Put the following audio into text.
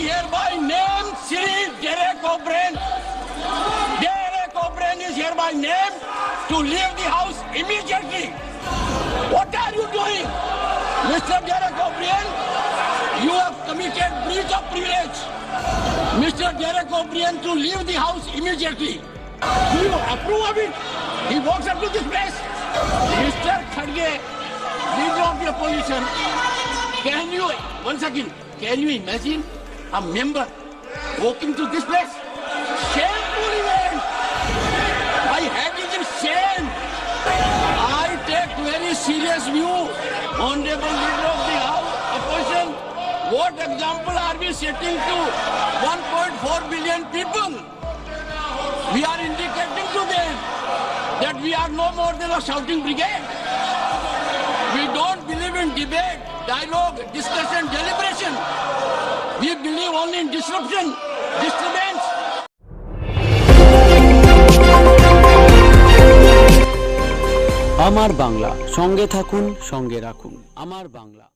hereby name Sri Derek O'Brien. Derek O'Brien is hereby named to leave the house immediately. What are you doing? Mr. Derek O'Brien, you have committed breach of privilege. Mr. Derek O'Brien to leave the house immediately. Do you approve of it? He walks up to this place. Mr. Khadge, leader of the opposition, can you, one second, can you imagine a member walking to this place? Shameful event. I had it in shame. I take very serious view, Honorable Leader of the House Opposition. What example are we setting to 1.4 billion people? We are indicating to them that we are no more than a shouting brigade. We don't believe in debate, dialogue, discussion, deliberation. Only in disruption, disturbance. আমার বাংলা সঙ্গে থাকুন সঙ্গে রাখুন আমার বাংলা